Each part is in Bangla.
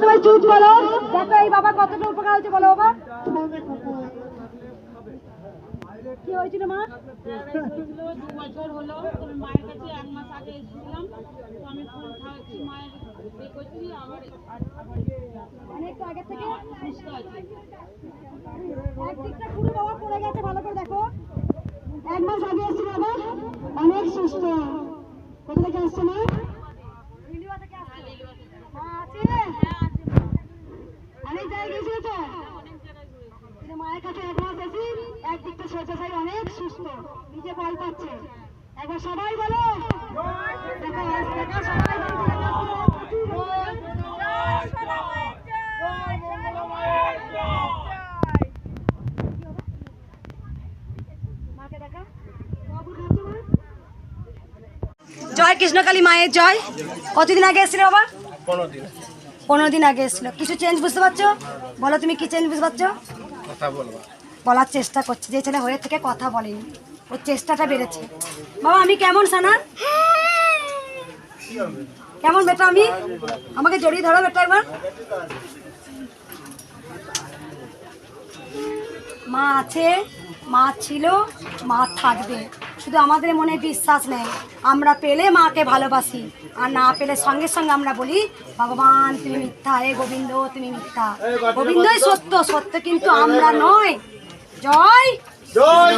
সবাই চুপ বলো দেখো এই বাবা কতটা উপকার হয়েছে, বলো বাবা। কি হয়েছিল মা? বছর হলো মায়ের কাছে এক মাস আগে এসেছিলাম তো আমি ফুল খাওয়াচ্ছি মায়ের এ করছি আমার অনেকটা আগে থেকে সুস্থ আছে একদিকটা পুরো বাবা পড়ে গেছে, ভালো করে দেখো। এক মাস আগে এসেছিল আবার অনেক সুস্থ। কোথা থেকে আসছে মা লিলুয়া থেকে আসছে হ্যাঁ আছে অনেক মায়ের কাছে একদিকটা শয্যাশায়ী অনেক সুস্থ নিজে বল পাচ্ছে। একবার সবাই বলো। জয় কৃষ্ণকালী মায়ের জয়। কতদিন আগে এসেছিল বাবা? পনেরো দিন। পনেরো দিন আগে এসেছিল। কিছু চেঞ্জ বুঝতে পারছ? বলো তুমি কি চেঞ্জ বুঝতে পারছ? কথা বলব। বলার চেষ্টা করছে যে ছেলে হয়ে থেকে কথা বলেনি। ওর চেষ্টাটা বেড়েছে। বাবা আমি কেমন সানা? কেমন বেটা আমি? আমাকে জড়িয়ে ধরো বেটা একবার। মা আছে মা ছিল মা থাকবে। শুধু আমাদের মনে বিশ্বাস নেই আমরা পেলে মাকে ভালোবাসি আর না পেলে সঙ্গে সঙ্গে আমরা বলি ভগবান তুমি মিথ্যা হে গোবিন্দ তুমি মিথ্যা গোবিন্দই সত্য সত্য কিন্তু আমরা নয় জয় জয়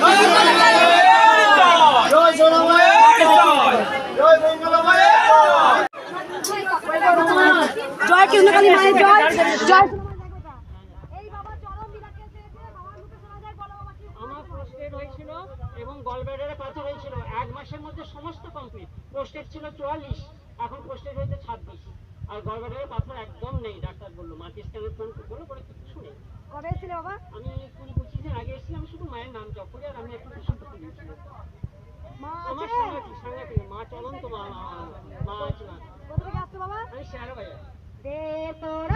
জয় কৃষ্ণকালী মায়ের জয় এবং গলব্যাডারে পাথর হয়েছিল। এক মাসের মধ্যে সমস্ত কমপ্লিট পোস্টেড ছিল চুয়াল্লিশ এখন পোস্টেড হয়েছে ছাব্বিশ। আর গলব্যাডারে পাথর একদম নেই ডাক্তার বলল। মাটি স্ক্যানের ফোন করল পরে কিছু নেই। কবে এসেছিল বাবা? আমি কুড়ি পঁচিশ দিন আগে এসেছিলাম শুধু মায়ের নাম জপ করি আর আমি একটু কিছু গেছিলাম মা আমার সাংঘাতিক সাংঘাতিক মা মা মা আছে। কোথা থেকে আসছো বাবা? আমি দে তোর